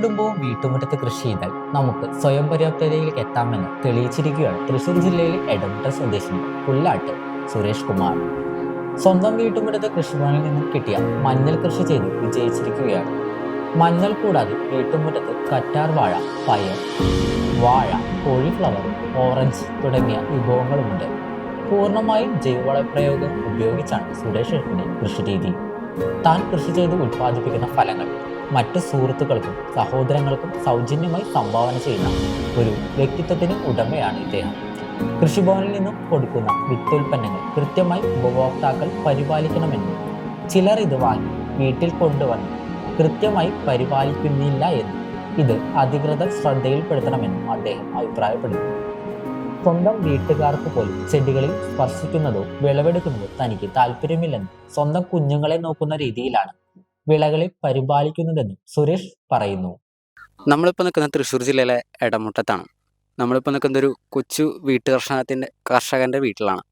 കുടുംബവും വീട്ടുമുറ്റത്ത് കൃഷി ചെയ്താൽ നമുക്ക് സ്വയം പര്യാപ്തതയിലേക്ക് എത്താമെന്ന് തെളിയിച്ചിരിക്കുകയാണ്. തൃശൂർ ജില്ലയിലെ എടമുട്ട സ്വദേശി പുല്ലാട്ട് സുരേഷ് കുമാർ. സ്വന്തം വീട്ടുമുറ്റത്ത് കൃഷിഭവനിൽ നിന്നും കിട്ടിയ മഞ്ഞൾ കൃഷി ചെയ്ത് വിജയിച്ചിരിക്കുകയാണ്. മഞ്ഞൾ കൂടാതെ വീട്ടുമുറ്റത്ത് കറ്റാർ വാഴ പയർ വാഴ കോഴിഫ്ലവർ ഓറഞ്ച് തുടങ്ങിയ വിഭവങ്ങളുമുണ്ട്. പൂർണമായും ജൈവവള പ്രയോഗം ഉപയോഗിച്ചാണ് സുരേഷ് കൃഷി കൃഷിരീതി. താൻ കൃഷി ചെയ്ത് ഉൽപ്പാദിപ്പിക്കുന്ന ഫലങ്ങൾ മറ്റു സുഹൃത്തുക്കൾക്കും സഹോദരങ്ങൾക്കും സൗജന്യമായി സംഭാവന ചെയ്യുന്ന ഒരു വ്യക്തിത്വത്തിന് ഉടമയാണ് ഇദ്ദേഹം. കൃഷിഭവനിൽ നിന്നും കൊടുക്കുന്ന വിത്തുൽപ്പന്നങ്ങൾ കൃത്യമായി ഉപഭോക്താക്കൾ പരിപാലിക്കണമെന്നും ചിലർ ഇത് വാങ്ങി വീട്ടിൽ കൊണ്ടുവന്ന് കൃത്യമായി പരിപാലിക്കുന്നില്ല എന്നും ഇത് അധികൃതർ ശ്രദ്ധയിൽപ്പെടുത്തണമെന്നും അദ്ദേഹം അഭിപ്രായപ്പെടുന്നു. സ്വന്തം വീട്ടുകാർക്ക് പോലും ചെടികളിൽ സ്പർശിക്കുന്നതോ വിളവെടുക്കുന്നതോ തനിക്ക് താല്പര്യമില്ലെന്നും സ്വന്തം കുഞ്ഞുങ്ങളെ നോക്കുന്ന രീതിയിലാണ് വിളകളെ പരിപാലിക്കുന്നതെന്നും സുരേഷ് പറയുന്നു. നമ്മളിപ്പോൾ നിൽക്കുന്ന തൃശ്ശൂർ ജില്ലയിലെ ഇടമുട്ടത്താണ് നമ്മളിപ്പോൾ നിൽക്കുന്ന ഒരു കൊച്ചു വീട്ടു കർഷകത്തിന്റെ കർഷകന്റെ വീട്ടിലാണ്.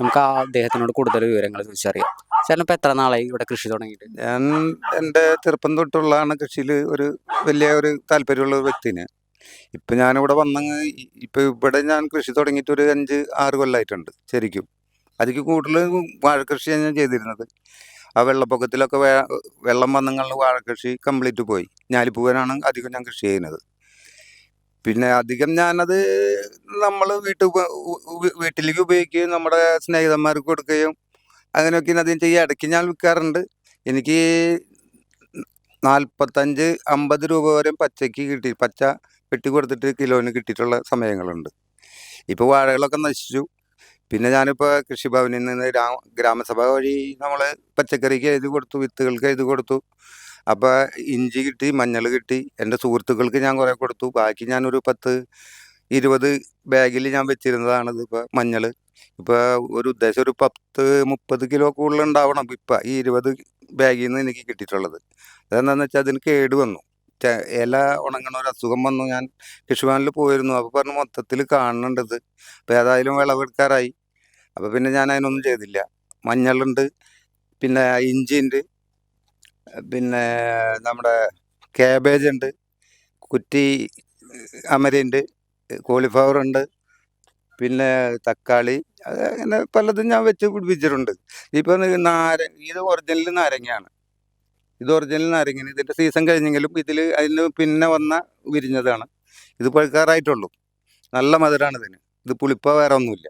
നമുക്ക് ആ അദ്ദേഹത്തിനോട് കൂടുതൽ വിവരങ്ങൾ ചോദിച്ചറിയാം. ചേട്ടൻ ഇപ്പോൾ എത്ര നാളായി ഇവിടെ കൃഷി തുടങ്ങിയിട്ട്? ഞാൻ എന്റെ ചെറുപ്പം തൊട്ടുള്ളതാണ് കൃഷിയിൽ ഒരു വലിയ ഒരു താല്പര്യമുള്ള ഒരു വ്യക്തിന്. ഇപ്പം ഞാനിവിടെ വന്നങ്ങ് ഇപ്പം ഇവിടെ ഞാൻ കൃഷി തുടങ്ങിയിട്ട് ഒരു അഞ്ച് ആറ് കൊല്ലമായിട്ടുണ്ട് ശരിക്കും. അതിക്ക് കൂടുതൽ വാഴ കൃഷിയാണ് ഞാൻ ചെയ്തിരുന്നത്. ആ വെള്ളപ്പൊക്കത്തിലൊക്കെ വെള്ളം വന്നങ്ങളിൽ വാഴ കൃഷി കംപ്ലീറ്റ് പോയി. ഞാലിപ്പൂവനാണ് അധികം ഞാൻ കൃഷി ചെയ്യുന്നത്. പിന്നെ അധികം ഞാനത് നമ്മൾ വീട്ടിൽ വീട്ടിലേക്ക് ഉപയോഗിക്കുകയും നമ്മുടെ സ്നേഹിതന്മാർക്ക് കൊടുക്കുകയും അങ്ങനെയൊക്കെ അതിന് ചെയ്യുക ഇടയ്ക്ക് ഞാൻ വിൽക്കാറുണ്ട്. എനിക്ക് നാൽപ്പത്തഞ്ച് അമ്പത് രൂപ വരെ പച്ചയ്ക്ക് കിട്ടി പച്ച വെട്ടി കൊടുത്തിട്ട് കിലോന് കിട്ടിയിട്ടുള്ള സമയങ്ങളുണ്ട്. ഇപ്പോൾ വാഴകളൊക്കെ നശിച്ചു. പിന്നെ ഞാനിപ്പോൾ കൃഷിഭവനിൽ നിന്ന് ഗ്രാമസഭ വഴി നമ്മൾ പച്ചക്കറിക്ക് എഴുതി കൊടുത്തു വിത്തുകൾക്ക് എഴുതി കൊടുത്തു. അപ്പോൾ ഇഞ്ചി കിട്ടി മഞ്ഞൾ കിട്ടി എന്റെ സുഹൃത്തുക്കൾക്ക് ഞാൻ കുറേ കൊടുത്തു. ബാക്കി ഞാനൊരു പത്ത് ഇരുപത് ബാഗിൽ ഞാൻ വെച്ചിരുന്നതാണിത് ഇപ്പോൾ മഞ്ഞൾ. ഇപ്പോൾ ഒരു ഉദ്ദേശം ഒരു പത്ത് മുപ്പത് കിലോ കൂടുതൽ ഉണ്ടാവണം ഇപ്പം ഈ ഇരുപത് ബാഗിൽ നിന്ന് എനിക്ക് കിട്ടിയിട്ടുള്ളത്. അതെന്താണെന്ന് വെച്ചാൽ അതിന് കേട് വന്നു. ഇല ഉണങ്ങണ ഒരു അസുഖം വന്നു. ഞാൻ കൃഷിഭവനിൽ പോയിരുന്നു. അപ്പോൾ പറഞ്ഞു മൊത്തത്തിൽ കാണേണ്ടത് അപ്പോൾ ഏതായാലും വിളവെടുക്കാറായി. അപ്പോൾ പിന്നെ ഞാൻ അതിനൊന്നും ചെയ്തില്ല. മഞ്ഞളുണ്ട് പിന്നെ ഇഞ്ചി ഉണ്ട് പിന്നെ നമ്മുടെ കാബേജ് ഉണ്ട് കുറ്റി അമരയുണ്ട് കോളിഫ്ലവർ ഉണ്ട് പിന്നെ തക്കാളി അത് അങ്ങനെ പലതും ഞാൻ വെച്ച് പിടിപ്പിച്ചിട്ടുണ്ട്. ഇപ്പം നാര ഇത് ഒറിജിനൽ നാരങ്ങയാണ്. ഇത് ഒറിജിനൽ നാരങ്ങ ഇതിന്റെ സീസൺ കഴിഞ്ഞെങ്കിലും ഇതിൽ അതിന് പിന്നെ വന്ന വിരിഞ്ഞതാണ്. ഇത് പഴുക്കാറായിട്ടുള്ളൂ. നല്ല മധുരമാണ് ഇതിന്. ഇത് പുളിപ്പ വേറെ ഒന്നുമില്ല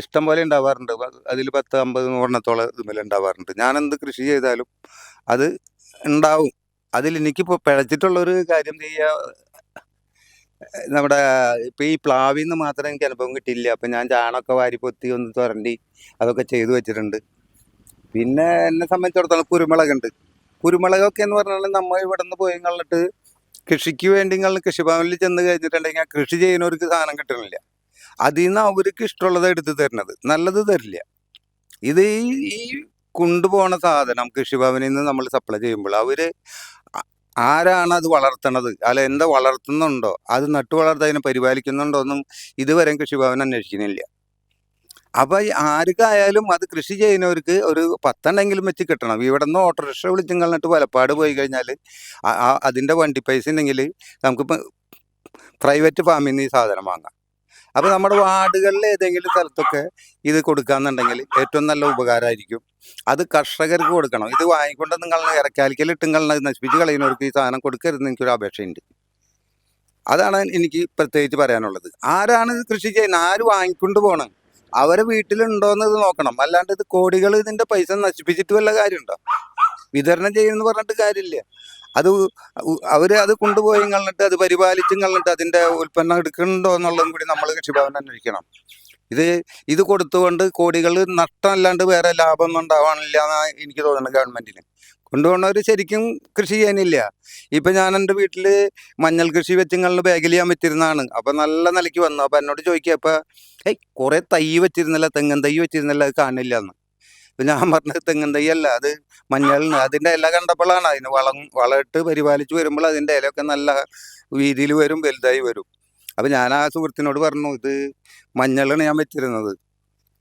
ഇഷ്ടം പോലെ ഉണ്ടാവാറുണ്ട്. അതിൽ പത്ത് അമ്പത് നൂറെണ്ണത്തോളം ഇതുമേലെ ഉണ്ടാവാറുണ്ട്. ഞാൻ എന്ത് കൃഷി ചെയ്താലും അത് ഉണ്ടാവും. അതിൽ എനിക്കിപ്പോൾ പിഴച്ചിട്ടുള്ളൊരു കാര്യം ചെയ്യുക നമ്മുടെ ഇപ്പം ഈ പ്ലാവിൽ നിന്ന് മാത്രം എനിക്ക് അനുഭവം കിട്ടിയില്ല. അപ്പം ഞാൻ ചാണൊക്കെ വാരി പൊത്തി ഒന്ന് തുരണ്ടി അതൊക്കെ ചെയ്തു വെച്ചിട്ടുണ്ട്. പിന്നെ എന്നെ സംബന്ധിച്ചിടത്തോളം കുരുമുളകുണ്ട്. കുരുമുളകൊക്കെ എന്ന് പറഞ്ഞാൽ നമ്മൾ ഇവിടെ നിന്ന് പോയി കളിട്ട് കൃഷിക്ക് വേണ്ടി കൃഷിഭവനിൽ ചെന്ന് കഴിഞ്ഞിട്ടുണ്ടെങ്കിൽ കൃഷി ചെയ്യുന്നവർക്ക് സാധനം കിട്ടണില്ല. അതിൽ നിന്ന് അവർക്ക് ഇഷ്ടമുള്ളത് എടുത്ത് തരുന്നത്. നല്ലത് തരില്ല. ഇത് ഈ കൊണ്ടുപോണ സാധനം കൃഷിഭവനിൽ നിന്ന് നമ്മൾ സപ്ലൈ ചെയ്യുമ്പോൾ അവർ ആരാണ് അത് വളർത്തണത്? അല്ല എന്താ വളർത്തുന്നുണ്ടോ? അത് നട്ടു വളർത്ത അതിനെ പരിപാലിക്കുന്നുണ്ടോ എന്നും ഇതുവരെ കൃഷിഭവൻ അന്വേഷിക്കുന്നില്ല. അപ്പൊ ഈ ആർക്കായാലും അത് കൃഷി ചെയ്യുന്നവർക്ക് ഒരു പത്തെണ്ണെങ്കിലും വെച്ച് കിട്ടണം. ഇവിടെ നിന്ന് ഓട്ടോറിക്ഷ വിളിച്ചും കളഞ്ഞിട്ട് വലപ്പാട് പോയി കഴിഞ്ഞാൽ അതിന്റെ വണ്ടി പൈസ ഉണ്ടെങ്കിൽ നമുക്കിപ്പോൾ പ്രൈവറ്റ് ഫാമിൽ നിന്ന് ഈ സാധനം വാങ്ങാം. അപ്പോൾ നമ്മുടെ വാർഡുകളിൽ ഏതെങ്കിലും സ്ഥലത്തൊക്കെ ഇത് കൊടുക്കാന്നുണ്ടെങ്കിൽ ഏറ്റവും നല്ല ഉപകാരമായിരിക്കും. അത് കർഷകർക്ക് കൊടുക്കണം. ഇത് വാങ്ങിക്കൊണ്ട് നിങ്ങൾ ഇറക്കാലിക്കൽ നിങ്ങൾ നശിപ്പിച്ച് കളയുന്നവർക്ക് ഈ സാധനം കൊടുക്കരുതെന്ന് എനിക്കൊരു അപേക്ഷയുണ്ട്. അതാണ് എനിക്ക് പ്രത്യേകിച്ച് പറയാനുള്ളത്. ആരാണ് കൃഷി ചെയ്യുന്നത്? ആര് വാങ്ങിക്കൊണ്ട് പോകണം അവരെ വീട്ടിലുണ്ടോന്ന് ഇത് നോക്കണം. അല്ലാണ്ട് ഇത് കോടികൾ ഇതിന്റെ പൈസ നശിപ്പിച്ചിട്ട് വല്ല കാര്യമുണ്ടോ? വിതരണം ചെയ്യുമെന്ന് പറഞ്ഞിട്ട് കാര്യമില്ല. അത് അവർ അത് കൊണ്ടുപോയി കളഞ്ഞിട്ട് അത് പരിപാലിച്ചും കളഞ്ഞിട്ട് അതിന്റെ ഉൽപ്പന്നം എടുക്കുന്നുണ്ടോ എന്നുള്ളതും കൂടി നമ്മൾ കൃഷിഭവൻ അന്വേഷിക്കണം ഇത് ഇത് കൊടുത്തുകൊണ്ട് കോടികൾ നഷ്ടമല്ലാണ്ട് വേറെ ലാഭമൊന്നും ഉണ്ടാവാനില്ല എന്നാണ് എനിക്ക് തോന്നുന്നത് ഗവൺമെന്റിന്. കൊണ്ടുപോകുന്നവർ ശരിക്കും കൃഷി ചെയ്യാനില്ല. ഇപ്പം ഞാൻ എന്റെ വീട്ടിൽ മഞ്ഞൾ കൃഷി വെച്ചിങ്ങളിൽ ബാഗിൽ ഞാൻ വെച്ചിരുന്നതാണ്. അപ്പം നല്ല നിലയ്ക്ക് വന്നു. അപ്പം എന്നോട് ചോദിക്കുക അപ്പം ഏയ് കുറേ തൈ വെച്ചിരുന്നില്ല തെങ്ങൻ തൈ വെച്ചിരുന്നില്ല അത് കാണില്ല എന്ന്. അപ്പൊ ഞാൻ പറഞ്ഞത് തെങ്ങൻ അത് മഞ്ഞളിന് അതിന്റെ ഇല കണ്ടപ്പോഴാണ് അതിന് വളം വളമിട്ട് പരിപാലിച്ച് വരുമ്പോൾ അതിന്റെ ഇലയൊക്കെ നല്ല വീതിയിൽ വരും വലുതായി വരും. അപ്പൊ ഞാൻ ആ സുഹൃത്തിനോട് പറഞ്ഞു ഇത് മഞ്ഞളാണ് ഞാൻ വെച്ചിരുന്നത്.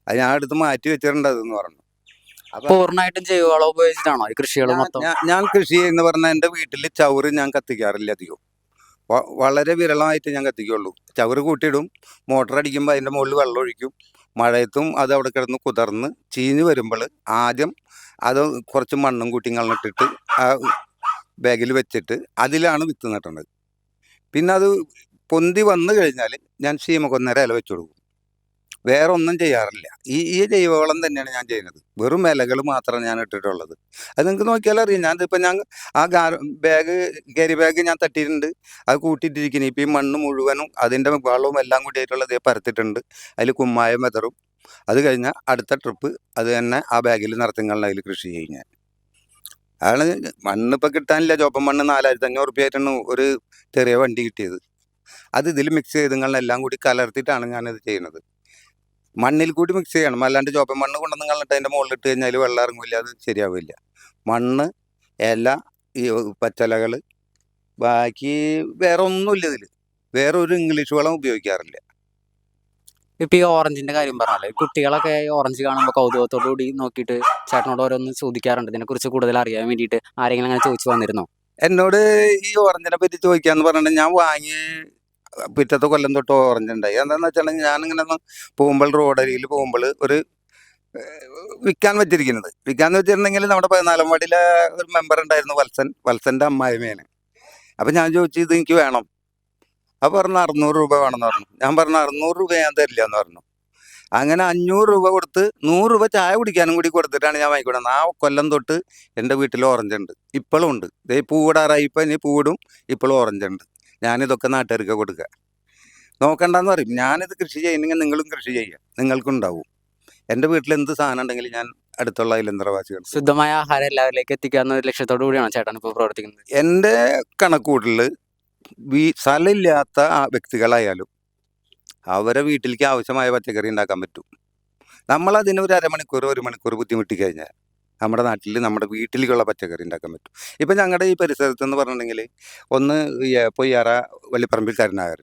അത് ഞാൻ എടുത്ത് മാറ്റി വെച്ചിട്ടുണ്ട് അതെന്ന് പറഞ്ഞു. പൂർണമായിട്ടും ജൈവവളം ഉപയോഗിച്ചിട്ടാണോ? ഈ കൃഷികൾ ഞാൻ- മൊത്തം? ഞാൻ- ഞാൻ കൃഷി എന്ന് പറഞ്ഞാൽ എന്റെ വീട്ടിൽ ചവറ് ഞാൻ കത്തിക്കാറില്ല അധികം. വളരെ വിരളമായിട്ട് ഞാൻ കത്തിക്കുള്ളൂ. ചവറ് കൂട്ടിയിടും മോട്ടർ അടിക്കുമ്പോൾ അതിന്റെ മുകളിൽ വെള്ളം ഒഴിക്കും മഴയത്തും അത് അവിടെ കിടന്ന് കുതിർന്ന് ചീഞ്ഞ് വരുമ്പോൾ ആദ്യം അത് കുറച്ച് മണ്ണും കൂട്ടി കളഞ്ഞിട്ടിട്ട് ആ ബാഗിൽ വെച്ചിട്ട് അതിലാണ് വിത്ത് നട്ടുന്നത് പിന്നെ അത് പൊന്തി വന്നു കഴിഞ്ഞാൽ ഞാൻ ശീമക്കൊന്നര ഇല വെച്ചു കൊടുക്കും. വേറെ ഒന്നും ചെയ്യാറില്ല. ഈ ഈ ജൈവവളം തന്നെയാണ് ഞാൻ ചെയ്യുന്നത്. വെറും ഇലകൾ മാത്രമാണ് ഞാൻ ഇട്ടിട്ടുള്ളത്. അത് നിങ്ങൾക്ക് നോക്കിയാൽ അറിയാം. ഞാൻ ഇപ്പം ഞാൻ ആ ബാഗ് ക്യാരി ബാഗ് ഞാൻ തട്ടിയിട്ടുണ്ട്. അത് കൂട്ടിയിട്ടിരിക്കുന്നു. ഇപ്പം ഈ മണ്ണ് മുഴുവനും അതിന്റെ വളവും എല്ലാം കൂടി ആയിട്ടുള്ളത് പരത്തിട്ടുണ്ട്. അതിൽ കുമ്മായം മെതറും അത് കഴിഞ്ഞാൽ അടുത്ത ട്രിപ്പ് അത് തന്നെ ആ ബാഗിൽ നിറത്തിങ്ങളുടെ അതിൽ കൃഷി ചെയ്യും ഞാൻ. മണ്ണ് ഇപ്പം കിട്ടാനില്ല. ചോപ്പം മണ്ണ് നാലായിരത്തി അഞ്ഞൂറ് ഒരു ചെറിയ വണ്ടി കിട്ടിയത്. അത് ഇതിൽ മിക്സ് ചെയ്തങ്ങളെല്ലാം കൂടി കലർത്തിയിട്ടാണ് ഞാനിത് ചെയ്യുന്നത്. മണ്ണിൽ കൂടി മിക്സ് ചെയ്യണം. അല്ലാണ്ട് ചോപ്പൻ മണ്ണ് കൊണ്ടുവന്ന് കളഞ്ഞിട്ട് അതിന്റെ മുകളിൽ ഇട്ട് കഴിഞ്ഞാൽ വെള്ളം ഇറങ്ങില്ല. അത് ശരിയാവില്ല. മണ്ണ് ഇല ഈ പച്ചലകൾ ബാക്കി വേറെ ഒന്നുമില്ല ഇതിൽ വേറെ ഒരു ഇംഗ്ലീഷ് വളം ഉപയോഗിക്കാറില്ല. ഇപ്പൊ ഈ ഓറഞ്ചിന്റെ കാര്യം പറഞ്ഞല്ലേ. കുട്ടികളൊക്കെ ഓറഞ്ച് കാണുമ്പോൾ കൗതുകത്തോടു കൂടി നോക്കിയിട്ട് ചേട്ടനോട് ഓരോന്ന് ചോദിക്കാറുണ്ട്. ഇതിനെ കുറിച്ച് കൂടുതൽ അറിയാൻ വേണ്ടിയിട്ട് ആരെങ്കിലും അങ്ങനെ ചോദിച്ചു വന്നിരുന്നോ? എന്നോട് ഈ ഓറഞ്ചിനെ പറ്റി ചോദിക്കാന്ന് പറഞ്ഞിട്ട് ഞാൻ വാങ്ങി പിറ്റത്തെ കൊല്ലം തൊട്ട് ഓറഞ്ച് ഉണ്ടായി. എന്താണെന്ന് വെച്ചിട്ടുണ്ടെങ്കിൽ ഞാനിങ്ങനെ ഒന്ന് പോകുമ്പോൾ റോഡരിയിൽ പോകുമ്പോൾ ഒരു വിൽക്കാൻ വെച്ചിരിക്കുന്നത്. വിൽക്കാൻ വെച്ചിട്ടുണ്ടെങ്കിൽ നമ്മുടെ പതിനാലാം വാർഡിലെ ഒരു മെമ്പർ ഉണ്ടായിരുന്നു വത്സൻ വത്സന്റെ അമ്മായിമേന് അപ്പം ഞാൻ ചോദിച്ചു ഇത് എനിക്ക് വേണം. അപ്പോൾ പറഞ്ഞു അറുന്നൂറ് രൂപ വേണമെന്ന് പറഞ്ഞു. ഞാൻ പറഞ്ഞു അറുന്നൂറ് രൂപ ഞാൻ തരില്ല എന്ന് പറഞ്ഞു. അങ്ങനെ അഞ്ഞൂറ് രൂപ കൊടുത്ത് നൂറ് രൂപ ചായ കുടിക്കാനും കൂടി കൊടുത്തിട്ടാണ് ഞാൻ വാങ്ങിക്കൊണ്ടത് ആ കൊല്ലം തൊട്ട് എന്റെ വീട്ടിൽ ഓറഞ്ച് ഉണ്ട്. ഇപ്പോഴും ഉണ്ട്. ഇതേ പൂവിടാറായി ഇപ്പം ഇനി പൂവിടും ഇപ്പോഴും ഓറഞ്ച് ഉണ്ട്. ഞാനിതൊക്കെ നാട്ടുകാർക്ക് കൊടുക്കുക നോക്കണ്ടെന്ന് പറയും. ഞാനിത് കൃഷി ചെയ്യുന്നെങ്കിൽ നിങ്ങളും കൃഷി ചെയ്യുക. നിങ്ങൾക്കുണ്ടാവും എന്റെ വീട്ടിൽ എന്ത് സാധനം ഉണ്ടെങ്കിലും ഞാൻ അടുത്തുള്ള അയലന്തരവാസികൾ ശുദ്ധമായ ആഹാരം എല്ലാവരിലേക്ക് എത്തിക്കാവുന്ന ഒരു ലക്ഷ്യത്തോടു കൂടിയാണ് ചേട്ടൻ ഇപ്പോൾ പ്രവർത്തിക്കുന്നത്. എന്റെ കണക്കൂട്ടലിൽ വീ സ്ഥലമില്ലാത്ത ആ വ്യക്തികളായാലും അവരെ വീട്ടിലേക്ക് ആവശ്യമായ പച്ചക്കറി ഉണ്ടാക്കാൻ പറ്റും. നമ്മളതിന് ഒരു അരമണിക്കൂർ ഒരു മണിക്കൂർ ബുദ്ധിമുട്ടി കഴിഞ്ഞാൽ നമ്മുടെ നാട്ടിൽ നമ്മുടെ വീട്ടിലേക്കുള്ള പച്ചക്കറി ഉണ്ടാക്കാൻ പറ്റും. ഇപ്പം ഞങ്ങളുടെ ഈ പരിസരത്ത് എന്ന് പറഞ്ഞിട്ടുണ്ടെങ്കിൽ ഒന്ന് പൊയ്യാറ വലിപ്പറമ്പിൽ വള്ളിപ്പറമ്പിൽക്കാരനായർ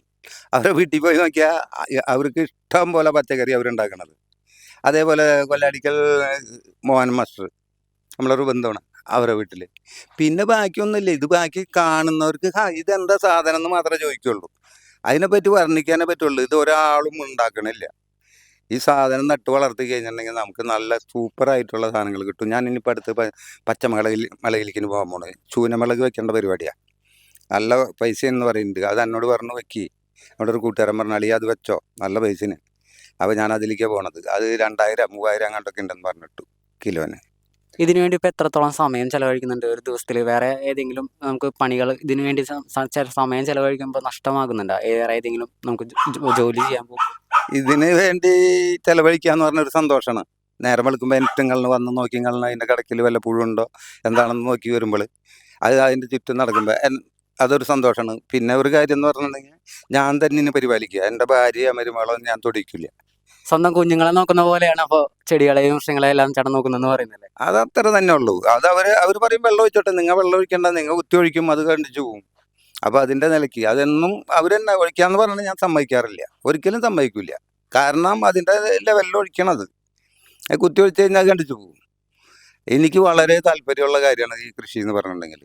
അവരുടെ വീട്ടിൽ പോയി നോക്കിയാൽ അവർക്ക് ഇഷ്ടം പോലെ പച്ചക്കറി അവരുണ്ടാക്കണത് അതേപോലെ കൊല്ലാടിക്കൽ മോഹൻ മാസ്റ്റർ നമ്മളൊരു ബന്ധമാണ് അവരുടെ വീട്ടിൽ പിന്നെ ബാക്കിയൊന്നുമില്ല. ഇത് ബാക്കി കാണുന്നവർക്ക് ഇതെന്താ സാധനം എന്ന് മാത്രമേ ചോദിക്കുള്ളൂ. അതിനെപ്പറ്റി വർണിക്കാനേ പറ്റുള്ളൂ. ഇത് ഒരാളും ഉണ്ടാക്കണില്ല. ഈ സാധനം നട്ട് വളർത്തി കഴിഞ്ഞിട്ടുണ്ടെങ്കിൽ നമുക്ക് നല്ല സൂപ്പറായിട്ടുള്ള സാധനങ്ങൾ കിട്ടും. ഞാൻ ഇനിയിപ്പോൾ അടുത്ത് പച്ചമുളകിൽ മുളകിലേക്ക് പോകാൻ പോണത് ചൂനമുളക് വെക്കേണ്ട പരിപാടിയാണ് നല്ല പൈസ എന്ന് പറയുന്നുണ്ട്. അത് എന്നോട് പറഞ്ഞു വെക്കി. അവിടെ ഒരു കൂട്ടുകാരൻ പറഞ്ഞു അളിയാ അത് വെച്ചോ. നല്ല പൈസന്. അപ്പോൾ ഞാൻ അതിലേക്കാണ് പോണത്. അത് രണ്ടായിരം മൂവായിരം അങ്ങോട്ടൊക്കെ ഉണ്ടെന്ന് പറഞ്ഞിട്ടു കിലോന്. ഇതിനു വേണ്ടി ഇപ്പൊ എത്രത്തോളം സമയം ചെലവഴിക്കുന്നുണ്ട്? ഒരു ദിവസത്തിൽ വേറെ ഏതെങ്കിലും നമുക്ക് പണികൾ ഇതിനു വേണ്ടി സമയം ചിലവഴിക്കുമ്പോൾ നഷ്ടമാകുന്നുണ്ടോ? വേറെ ഏതെങ്കിലും നമുക്ക് ജോലി ചെയ്യാൻ പോകും ഇതിന് വേണ്ടി ചെലവഴിക്കാന്ന് പറഞ്ഞൊരു സന്തോഷമാണ് നേരം വെളുക്കുമ്പോൾ എനിറ്റിങ്ങളിന് വന്ന് നോക്കി കളഞ്ഞ അതിന്റെ കടക്കിൽ വല്ല പുഴുണ്ടോ എന്താണെന്ന് നോക്കി വരുമ്പോൾ അത് അതിന്റെ ചുറ്റും നടക്കുമ്പോൾ അതൊരു സന്തോഷമാണ് പിന്നെ ഒരു കാര്യം എന്ന് പറഞ്ഞിട്ടുണ്ടെങ്കിൽ ഞാൻ തന്നെ പരിപാലിക്കുക. എന്റെ ഭാര്യ മരുമകളൊന്നും ഞാൻ തൊടിക്കില്ല സ്വന്തം കുഞ്ഞുങ്ങളെ നോക്കുന്ന പോലെയാണ് അപ്പോൾ ചെടികളെയും വൃക്ഷങ്ങളെയും എല്ലാം ചേട്ടൻ നോക്കുന്നതെന്ന് പറയുന്നില്ലേ അത് അത്ര തന്നെ ഉള്ളൂ. അത് അവർ അവർ പറയും വെള്ളം ഒഴിച്ചോട്ടെ നിങ്ങൾ വെള്ളം ഒഴിക്കണ്ട നിങ്ങൾ കുത്തി ഒഴിക്കും അത് കണ്ടിച്ചു പോകും അപ്പൊ അതിന്റെ നിലയ്ക്ക് അതെന്നും അവരെന്നെ ഒഴിക്കാന്ന് പറഞ്ഞാൽ ഞാൻ സമ്മതിക്കാറില്ല. ഒരിക്കലും സമ്മതിക്കില്ല. കാരണം അതിന്റെ ലെവലിൽ ഒഴിക്കണത്. കുത്തി ഒഴിച്ചു കഴിഞ്ഞാൽ കണ്ടിച്ചു പോകും എനിക്ക് വളരെ താല്പര്യമുള്ള കാര്യമാണ് ഈ കൃഷി എന്ന് പറഞ്ഞിട്ടുണ്ടെങ്കിൽ.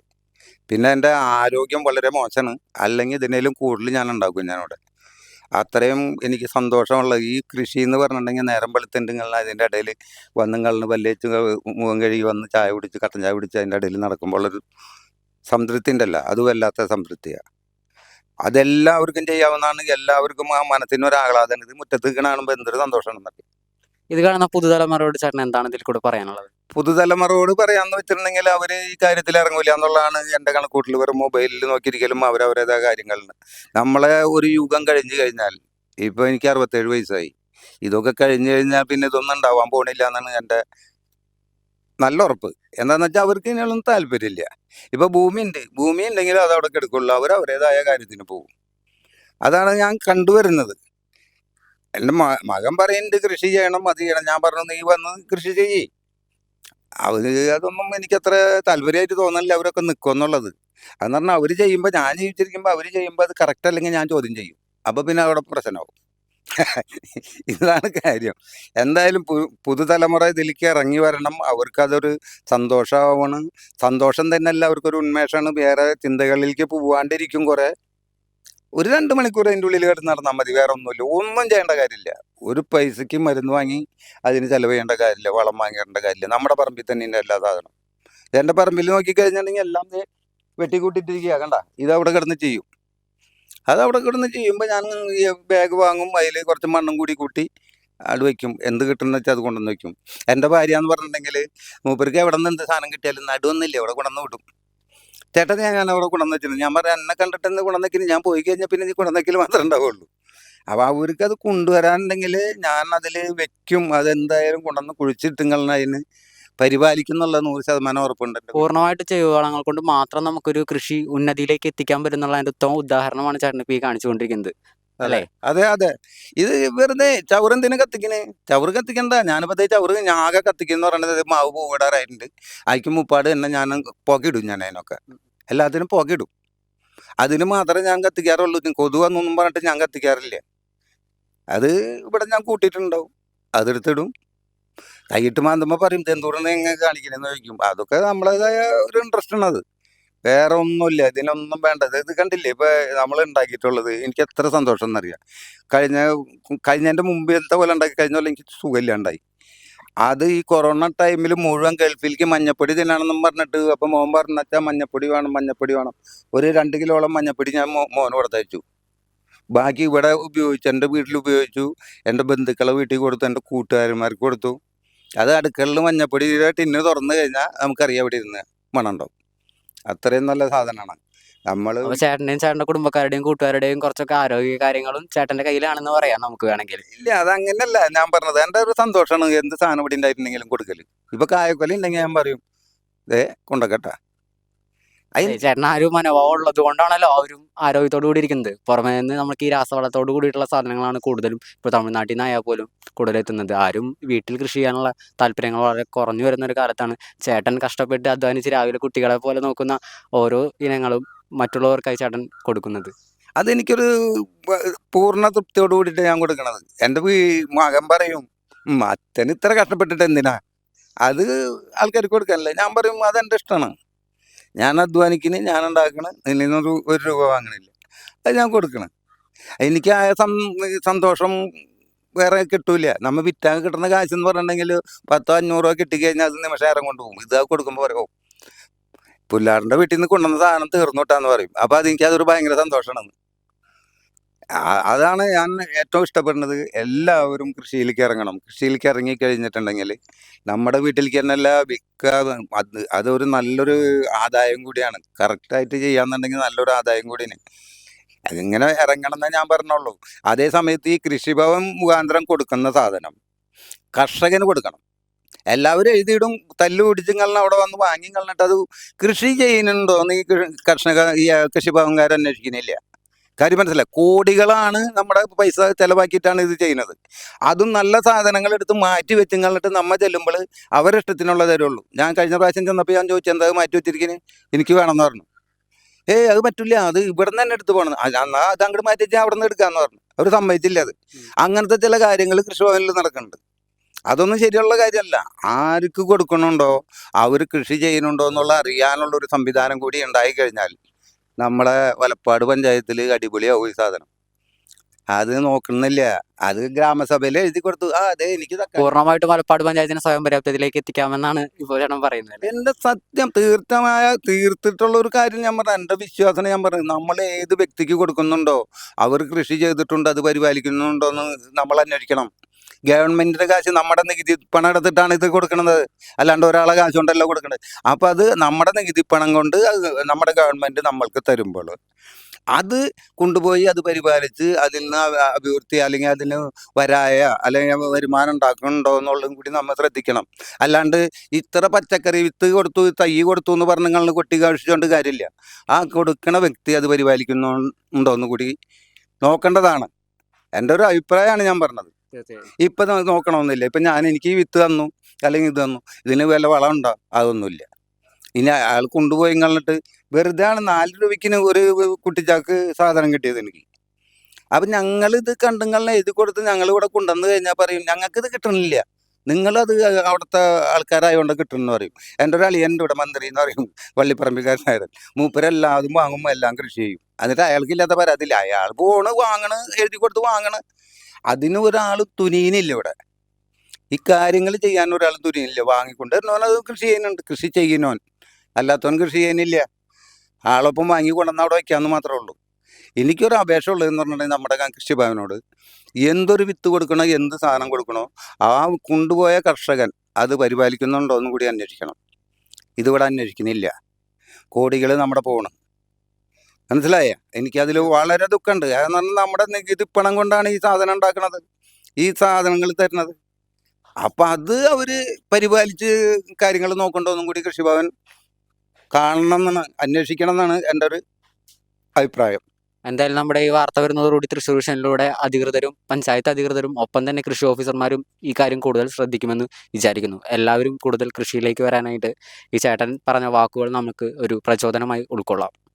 പിന്നെ എന്റെ ആരോഗ്യം വളരെ മോശമാണ്. അല്ലെങ്കിൽ ഇതിനേലും കൂടുതൽ ഞാൻ ഉണ്ടാക്കും ഞാനിവിടെ. അത്രയും എനിക്ക് സന്തോഷമുള്ള ഈ കൃഷി എന്ന് പറഞ്ഞിട്ടുണ്ടെങ്കിൽ നേരം വെളുത്തുണ്ടെങ്കിൽ അതിന്റെ ഇടയിൽ വന്നും കളന്ന് പല്ലേച്ച് മുഖം കഴുകി വന്ന് ചായ കുടിച്ച് കട്ടൻ ചായ കുടിച്ച് അതിന്റെ ഇടയിൽ നടക്കുമ്പോൾ ഒരു സംതൃപ്തി ഉണ്ടല്ല അതും വല്ലാത്ത സംതൃപ്തിയാണ് അതെല്ലാവർക്കും ചെയ്യാവുന്നതാണ്. എല്ലാവർക്കും ആ മനസ്സിനൊരാഹ്ലാദം ഇത് മുറ്റത്ത് കാണുമ്പോൾ എന്തൊരു സന്തോഷമാണെന്നൊക്കെ ഇത് കാണുന്ന പുതുതലമുറയോട് ചേട്ടൻ എന്താണ് ഇതിൽ കൂടെ പറയാനുള്ളത്? പുതുതലമുറയോട് പറയാന്ന് വെച്ചിട്ടുണ്ടെങ്കിൽ അവർ ഈ കാര്യത്തിൽ ഇറങ്ങൂല എന്നുള്ളതാണ് എന്റെ കണക്കൂട്ടിൽ വെറും മൊബൈലിൽ നോക്കിയിരിക്കലും അവരവരേതായ കാര്യങ്ങളുണ്ട് നമ്മളെ ഒരു യുഗം കഴിഞ്ഞു കഴിഞ്ഞാൽ ഇപ്പൊ എനിക്ക് അറുപത്തേഴ് വയസ്സായി. ഇതൊക്കെ കഴിഞ്ഞു കഴിഞ്ഞാൽ പിന്നെ ഇതൊന്നും ഉണ്ടാവാൻ പോണില്ല എന്നാണ് എന്റെ നല്ല ഉറപ്പ്. എന്താന്ന് വെച്ചാൽ അവർക്ക് ഇതിനൊന്നും താല്പര്യമില്ല. ഇപ്പൊ ഭൂമി ഉണ്ട് ഭൂമി ഉണ്ടെങ്കിൽ അത് അവിടെ കിടക്കുള്ളൂ. അവർ കാര്യത്തിന് പോകും. അതാണ് ഞാൻ കണ്ടുവരുന്നത് എന്റെ മകൻ പറയുന്നുണ്ട് കൃഷി ചെയ്യണം അത് ചെയ്യണം. ഞാൻ പറഞ്ഞു നീ വന്ന് കൃഷി ചെയ്യേ. അവർ അതൊന്നും എനിക്കത്ര താല്പര്യമായിട്ട് തോന്നണില്ല. അവരൊക്കെ നിൽക്കും എന്നുള്ളത്. അതെന്ന് പറഞ്ഞാൽ അവർ ചെയ്യുമ്പോൾ ഞാൻ ജീവിച്ചിരിക്കുമ്പോൾ അവർ ചെയ്യുമ്പോൾ അത് കറക്റ്റ് അല്ലെങ്കിൽ ഞാൻ ചോദ്യം ചെയ്യും. അപ്പോൾ പിന്നെ അവിടെ പ്രശ്നമാവും. ഇതാണ് കാര്യം. എന്തായാലും പുതുതലമുറ ഇതിലേക്ക് ഇറങ്ങി വരണം. അവർക്കതൊരു സന്തോഷമാവണം. സന്തോഷം തന്നെയല്ല അവർക്കൊരു ഉന്മേഷമാണ്. വേറെ ചിന്തകളിലേക്ക് പോവാണ്ടിരിക്കും കുറെ. ഒരു രണ്ട് മണിക്കൂർ അതിന്റെ ഉള്ളിൽ കിടന്ന് നടന്നാൽ മതി വേറെ ഒന്നുമില്ല. ഒന്നും ചെയ്യേണ്ട കാര്യമില്ല. ഒരു പൈസയ്ക്ക് മരുന്ന് വാങ്ങി അതിന് ചെലവ് ചെയ്യേണ്ട കാര്യമില്ല വളം വാങ്ങേണ്ട കാര്യമില്ല. നമ്മുടെ പറമ്പിൽ തന്നെ ഇതിന്റെ എല്ലാ സാധനം എന്റെ പറമ്പിൽ നോക്കിക്കഴിഞ്ഞിട്ടുണ്ടെങ്കിൽ എല്ലാം വെട്ടിക്കൂട്ടിട്ടിരിക്കുക കണ്ട? ഇത് അവിടെ കിടന്ന് ചെയ്യും. അത് അവിടെ കിടന്ന് ചെയ്യുമ്പോൾ ഞാൻ ബാഗ് വാങ്ങും അതിൽ കുറച്ച് മണ്ണും കൂടി കൂട്ടി അവിടെ വയ്ക്കും. എന്ത് കിട്ടുന്ന വെച്ചാൽ അത് കൊണ്ടുവന്ന് വയ്ക്കും. എന്റെ ഭാര്യ എന്ന് പറഞ്ഞിട്ടുണ്ടെങ്കിൽ മൂപ്പർക്ക് എവിടെ നിന്ന് എന്ത് സാധനം കിട്ടിയാലും നടുവൊന്നുമില്ല അവിടെ കൊണ്ടുവന്ന് വിടും. ചേട്ടൻ ഞാൻ അവിടെ കൊണ്ടുവന്ന് വെച്ചിട്ടുണ്ട് ഞാൻ പറയാം എന്നെ കണ്ടിട്ട് എന്ന് കൊണ്ടുവന്നേക്കിന് ഞാൻ പോയി കഴിഞ്ഞാൽ പിന്നെ നീ കൊണ്ടുവന്നേക്കിൽ മാത്രമേ ഉണ്ടാവുള്ളൂ. അപ്പോൾ അവർക്ക് അത് കൊണ്ടുവരാനുണ്ടെങ്കിൽ ഞാൻ അതിൽ വെക്കും. അതെന്തായാലും കൊണ്ടുവന്ന് കുഴിച്ചിട്ട് അതിന് പരിപാലിക്കും എന്നുള്ള നൂറ് ശതമാനം ഉറപ്പുണ്ട് പൂർണമായിട്ട് ജൈവവളങ്ങൾ കൊണ്ട് മാത്രം നമുക്കൊരു കൃഷി ഉന്നതിയിലേക്ക് എത്തിക്കാൻ പറ്റുന്നുള്ള അതിന്റെ ഉത്തമ ഉദാഹരണമാണ് ചേട്ടൻ ഇപ്പൊ ഈ കാണിച്ചുകൊണ്ടിരിക്കുന്നത്. അല്ലേ? അതെ അതെ. ഇത് വെറുതെ ചവറെന്തിനു കത്തിക്കണേ? ചവറ് കത്തിക്കണ്ട ഞാനിപ്പോ ചവറ് ഞാകെ കത്തിക്കുന്ന പറയണത് മാവ് പൂവിടാറായിട്ടുണ്ട്. അയക്കും മുപ്പാട് തന്നെ ഞാൻ പുകയിടും ഞാൻ അതിനൊക്കെ. എല്ലാത്തിനും പുകയിടും. അതിന് മാത്രമേ ഞാൻ കത്തിക്കാറുള്ളൂ. കൊതുവെന്നൊന്നും പറഞ്ഞിട്ട് ഞാൻ കത്തിക്കാറില്ല. അത് ഇവിടെ ഞാൻ കൂട്ടിയിട്ടുണ്ടാവും. അതെടുത്തിടും. കൈയിട്ട് മാന്തുമ്പോൾ പറയും എന്തോരം എങ്ങനെ കാണിക്കണെന്ന് ചോദിക്കും. അതൊക്കെ നമ്മളേതായ ഒരു ഇൻട്രസ്റ്റ് ആണ് അത്. വേറെ ഒന്നുമില്ല ഇതിനൊന്നും വേണ്ടത്. ഇത് കണ്ടില്ലേ? ഇപ്പൊ നമ്മൾ ഉണ്ടാക്കിയിട്ടുള്ളത്. എനിക്ക് എത്ര സന്തോഷം എന്നറിയാം. കഴിഞ്ഞ കഴിഞ്ഞതിന്റെ മുമ്പിലത്തെ പോലെ ഉണ്ടാക്കി കഴിഞ്ഞ പോലെ എനിക്ക് സുഖമില്ലാണ്ടായി അത് ഈ കൊറോണ ടൈമിൽ മുഴുവൻ ഗൾഫിലേക്ക് മഞ്ഞപ്പൊടി തിന്നണമെന്നും പറഞ്ഞിട്ട് അപ്പൊ മോൻ പറഞ്ഞാൽ മഞ്ഞപ്പൊടി വേണം മഞ്ഞപ്പൊടി വേണം. ഒരു രണ്ട് കിലോളം മഞ്ഞപ്പൊടി ഞാൻ മോന് കൊടുത്തയച്ചു. ബാക്കി ഇവിടെ ഉപയോഗിച്ചു എന്റെ വീട്ടിൽ ഉപയോഗിച്ചു. എന്റെ ബന്ധുക്കളെ വീട്ടിൽ കൊടുത്തു എന്റെ കൂട്ടുകാരന്മാർക്ക് കൊടുത്തു. അത് അടുക്കളയിൽ മഞ്ഞപ്പൊടി ടിന്ന് തുറന്നു കഴിഞ്ഞാൽ നമുക്കറിയാം ഇവിടെ ഇരുന്ന് മണമുണ്ടാവും. അത്രയും നല്ല സാധനമാണ്. നമ്മൾ അപ്പൊ ചേട്ടന്റെയും ചേട്ടന്റെ കുടുംബക്കാരുടെയും കൂട്ടുകാരുടെയും കുറച്ചൊക്കെ ആരോഗ്യ കാര്യങ്ങളും ചേട്ടന്റെ കയ്യിലാണെന്ന് പറയാം നമുക്ക് വേണമെങ്കിൽ. ഇല്ല അത് അങ്ങനെയല്ല ഞാൻ പറഞ്ഞത് എന്റെ ഒരു സന്തോഷമാണ്. എന്ത് സാധനം ഇവിടെ ഉണ്ടായിട്ടുണ്ടെങ്കിലും കൊടുക്കൽ. ഇപ്പൊ കായക്കൊല ഉണ്ടെങ്കിൽ ഞാൻ പറയും ദേ കൊണ്ടക്കട്ട അതിന് ചേട്ടൻ ആ ഒരു മനോഭാവം ഉള്ളത് കൊണ്ടാണല്ലോ അവരും ആരോഗ്യത്തോടു കൂടി ഇരിക്കുന്നത്. പുറമേ നിന്ന് നമുക്ക് ഈ രാസവളത്തോട് കൂടിയിട്ടുള്ള സാധനങ്ങളാണ് കൂടുതലും ഇപ്പോൾ തമിഴ്നാട്ടിൽ നിന്നായാൽ പോലും കൂടുതൽ എത്തുന്നത്. ആരും വീട്ടിൽ കൃഷി ചെയ്യാനുള്ള താല്പര്യങ്ങൾ വളരെ കുറഞ്ഞു വരുന്ന ഒരു കാലത്താണ് ചേട്ടൻ കഷ്ടപ്പെട്ട് അധ്വാനിച്ച് രാവിലെ കുട്ടികളെ പോലെ നോക്കുന്ന ഓരോ ഇനങ്ങളും മറ്റുള്ളവർക്കായി ചേട്ടൻ കൊടുക്കുന്നത്. അതെനിക്കൊരു പൂർണ തൃപ്തിയോട് കൂടിയിട്ട് ഞാൻ കൊടുക്കണത്. എന്റെ മകൻ പറയും "ഉം, അച്ഛൻ ഇത്ര കഷ്ടപ്പെട്ടിട്ട് എന്തിനാ? അത് ആൾക്കാർക്ക് കൊടുക്കാനല്ലേ. ഞാൻ പറയും അതെന്റെ ഇഷ്ടമാണ്. ഞാൻ അധ്വാനിക്കണ് ഞാൻ ഉണ്ടാക്കണ ഇതിൽ നിന്നൊരു ഒരു രൂപ വാങ്ങണില്ല. അത് ഞാൻ കൊടുക്കണം. എനിക്ക് ആ സന്തോഷം വേറെ കിട്ടൂല നമ്മൾ വിറ്റാൻ കിട്ടുന്ന കാശ് എന്ന് പറഞ്ഞിട്ടുണ്ടെങ്കിൽ പത്തോ അഞ്ഞൂറോ കിട്ടിക്കഴിഞ്ഞാൽ അത് നിമിഷം കൊണ്ട് കൊണ്ടുപോകും ഇത് കൊടുക്കുമ്പോൾ പറയും പുല്ലാറിന്റെ വീട്ടിൽ നിന്ന് കൊണ്ടുവന്ന സാധനം തീർന്നു വിട്ടാന്ന് പറയും. അപ്പോൾ അതെനിക്ക് അതൊരു ഭയങ്കര സന്തോഷമാണ് അതാണ് ഞാൻ ഏറ്റവും ഇഷ്ടപ്പെടുന്നത്. എല്ലാവരും കൃഷിയിലേക്ക് ഇറങ്ങണം. കൃഷിയിലേക്ക് ഇറങ്ങി കഴിഞ്ഞിട്ടുണ്ടെങ്കിൽ നമ്മുടെ വീട്ടിലേക്ക് തന്നെയല്ല വിൽക്കാതെ അത് അതൊരു നല്ലൊരു ആദായം കൂടിയാണ്. കറക്റ്റായിട്ട് ചെയ്യാന്നുണ്ടെങ്കിൽ നല്ലൊരു ആദായം കൂടിയാണ്. അതിങ്ങനെ ഇറങ്ങണം എന്നേ ഞാൻ പറഞ്ഞുള്ളൂ. അതേ സമയത്ത് ഈ കൃഷിഭവൻ മുഖാന്തരം കൊടുക്കുന്ന സാധനം കർഷകന് കൊടുക്കണം. എല്ലാവരും എഴുതിയിടും തല്ലു പിടിച്ചും കളഞ്ഞ അവിടെ വന്ന് വാങ്ങി കളഞ്ഞിട്ട് അത് കൃഷി ചെയ്യുന്നുണ്ടോ എന്ന് ഈ കർഷക ഈ കൃഷിഭവൻകാർ അന്വേഷിക്കുന്നില്ല. കാര്യം മനസ്സിലായി? കോടികളാണ് നമ്മുടെ പൈസ ചെലവാക്കിയിട്ടാണ് ഇത് ചെയ്യുന്നത്. അതും നല്ല സാധനങ്ങൾ എടുത്ത് മാറ്റി വെച്ചും കളഞ്ഞിട്ട് നമ്മൾ ചെല്ലുമ്പോൾ അവരിഷ്ടത്തിനുള്ള തരുള്ളൂ. ഞാൻ കഴിഞ്ഞ പ്രാവശ്യം ചെന്നപ്പോൾ ഞാൻ ചോദിച്ചു എന്താ മാറ്റി വെച്ചിരിക്കുന്നത് എനിക്ക് വേണമെന്ന് പറഞ്ഞു. ഏയ് അത് പറ്റില്ല അത് ഇവിടെ നിന്ന് തന്നെ എടുത്ത് പോകണം. എന്നാൽ അത് അങ്ങോട്ട് മാറ്റി വെച്ചാൽ അവിടെ നിന്ന് എടുക്കാമെന്ന് പറഞ്ഞു. അവർ സമ്മതിച്ചില്ല അത്. അങ്ങനത്തെ ചില കാര്യങ്ങൾ കൃഷിഭവനിൽ നടക്കുന്നുണ്ട്. അതൊന്നും ശരിയുള്ള കാര്യമല്ല. ആർക്ക് കൊടുക്കണുണ്ടോ അവർ കൃഷി ചെയ്യുന്നുണ്ടോ എന്നുള്ള അറിയാനുള്ള ഒരു സംവിധാനം കൂടി ഉണ്ടായി കഴിഞ്ഞാൽ നമ്മളെ വലപ്പാട് പഞ്ചായത്തിൽ അടിപൊളിയാവും ഈ സാധനം. അത് നോക്കണമെന്നില്ല അത് ഗ്രാമസഭയിൽ എഴുതി കൊടുത്തു. ആ അതെ എനിക്ക് പൂർണമായിട്ട് മലപ്പാട് പഞ്ചായത്തിനെ സ്വയം പര്യാപ്തത്തിലേക്ക് എത്തിക്കാമെന്നാണ് ഇപ്പോൾ ചേട്ടൻ പറയുന്നത്. എന്റെ സത്യം തീർത്ഥമായ തീർത്തിട്ടുള്ള ഒരു കാര്യം ഞാൻ പറഞ്ഞു എന്റെ വിശ്വാസം ഞാൻ പറഞ്ഞു നമ്മൾ ഏത് വ്യക്തിക്ക് കൊടുക്കുന്നുണ്ടോ അവർ കൃഷി ചെയ്തിട്ടുണ്ട് അത് പരിപാലിക്കുന്നുണ്ടോ എന്ന് നമ്മൾ അന്വേഷിക്കണം. ഗവൺമെന്റിന്റെ കാശ് നമ്മുടെ നികുതി പണം എടുത്തിട്ടാണ് ഇത് കൊടുക്കുന്നത് അല്ലാണ്ട് ഒരാളെ കാശ് കൊണ്ടല്ല കൊടുക്കുന്നത് അപ്പോൾ അത് നമ്മുടെ നികുതി പണം കൊണ്ട് നമ്മുടെ ഗവൺമെന്റ് നമ്മൾക്ക് തരുമ്പോൾ അത് കൊണ്ടുപോയി അത് പരിപാലിച്ച് അതിൽ നിന്ന് അഭിവൃദ്ധി അല്ലെങ്കിൽ അതിന് വരായ അല്ലെങ്കിൽ വരുമാനം ഉണ്ടാക്കുന്നുണ്ടോ എന്നുള്ളതും കൂടി നമ്മൾ ശ്രദ്ധിക്കണം. അല്ലാണ്ട് ഇത്ര പച്ചക്കറി വിത്ത് കൊടുത്തു തൈ കൊടുത്തു എന്ന് പറഞ്ഞ് നിങ്ങൾ കൊട്ടി കാഴ്ചിച്ചുകൊണ്ട് കാര്യമില്ല. ആ കൊടുക്കണ വ്യക്തി അത് പരിപാലിക്കുന്നുണ്ടോ എന്ന് കൂടി നോക്കേണ്ടതാണ്. എന്റെ ഒരു അഭിപ്രായമാണ് ഞാൻ പറഞ്ഞത്. ഇപ്പം നോക്കണമെന്നില്ല ഇപ്പൊ ഞാൻ എനിക്ക് വിത്ത് തന്നു അല്ലെങ്കിൽ ഇത് തന്നു ഇതിന് വില വളം ഉണ്ടോ? അതൊന്നുമില്ല. ഇനി അയാൾ കൊണ്ടുപോയി കളഞ്ഞിട്ട് വെറുതെ ആണ് നാല് രൂപയ്ക്കിന് ഒരു കുട്ടിച്ചാക്ക് സാധനം കിട്ടിയത് എനിക്ക്. അപ്പൊ ഞങ്ങൾ ഇത് കണ്ടുങ്ങളിൽ എഴുതി കൊടുത്ത് ഞങ്ങൾ ഇവിടെ കൊണ്ടുവന്ന് കഴിഞ്ഞാൽ പറയും ഞങ്ങൾക്ക് ഇത് കിട്ടണില്ല. നിങ്ങളത് അവിടുത്തെ ആൾക്കാരായതുകൊണ്ട് കിട്ടുമെന്ന് പറയും. എന്റെ ഒരു അളിയന്റെ ഇവിടെ മന്ത്രി എന്ന് പറയും വള്ളിപ്പറമ്പിക്കാരനായത് മൂപ്പരെല്ലാതും വാങ്ങുമ്പോൾ എല്ലാം കൃഷി ചെയ്യും. എന്നിട്ട് അയാൾക്കില്ലാത്ത പരാതിയില്ല. അയാൾ പോണ് വാങ്ങണ് എഴുതി കൊടുത്ത് വാങ്ങണ്. അതിന് ഒരാൾ തുനിയുന്നില്ല ഇവിടെ. ഈ കാര്യങ്ങൾ ചെയ്യാൻ ഒരാൾ തുനിയില്ല വാങ്ങിക്കൊണ്ട് വരുന്നവൻ അത് കൃഷി ചെയ്യുന്നുണ്ട്. കൃഷി ചെയ്യുന്നവൻ. അല്ലാത്തവൻ കൃഷി ചെയ്യുന്നില്ല. ആളൊപ്പം വാങ്ങി കൊണ്ടുവന്ന് അവിടെ വയ്ക്കാമെന്ന് മാത്രമേ ഉള്ളൂ. എനിക്കൊരു അപേക്ഷ ഉള്ളതെന്ന് പറഞ്ഞിട്ടുണ്ടെങ്കിൽ നമ്മുടെ കൃഷിഭവനോട്. എന്തൊരു വിത്ത് കൊടുക്കണോ എന്ത് സാധനം കൊടുക്കണോ ആ കൊണ്ടുപോയ കർഷകൻ അത് പരിപാലിക്കുന്നുണ്ടോ എന്നും കൂടി അന്വേഷിക്കണം. ഇതിവിടെ അന്വേഷിക്കുന്നില്ല. കോടികൾ നമ്മുടെ പോകണം. മനസ്സിലായ? എനിക്കതിൽ വളരെ ദുഃഖമുണ്ട്. കാരണം നമ്മുടെ നികുതി പണം കൊണ്ടാണ് ഈ സാധനം ഉണ്ടാക്കുന്നത് ഈ സാധനങ്ങൾ തരുന്നത്. അപ്പം അത് അവർ പരിപാലിച്ച് കാര്യങ്ങൾ നോക്കണ്ടോ? എന്നും കൂടി കൃഷിഭവൻ കാണണം എന്നാണ് അന്വേഷിക്കണം എന്നാണ് എന്റെ ഒരു അഭിപ്രായം. എന്തായാലും നമ്മുടെ ഈ വാർത്ത വരുന്നതോടുകൂടി തൃശ്ശൂർ വിഷനിലൂടെ അധികൃതരും പഞ്ചായത്ത് അധികൃതരും ഒപ്പം തന്നെ കൃഷി ഓഫീസർമാരും ഈ കാര്യം കൂടുതൽ ശ്രദ്ധിക്കുമെന്ന് വിചാരിക്കുന്നു. എല്ലാവരും കൂടുതൽ കൃഷിയിലേക്ക് വരാനായിട്ട് ഈ ചേട്ടൻ പറഞ്ഞ വാക്കുകൾ നമുക്ക് ഒരു പ്രചോദനമായി ഉൾക്കൊള്ളാം.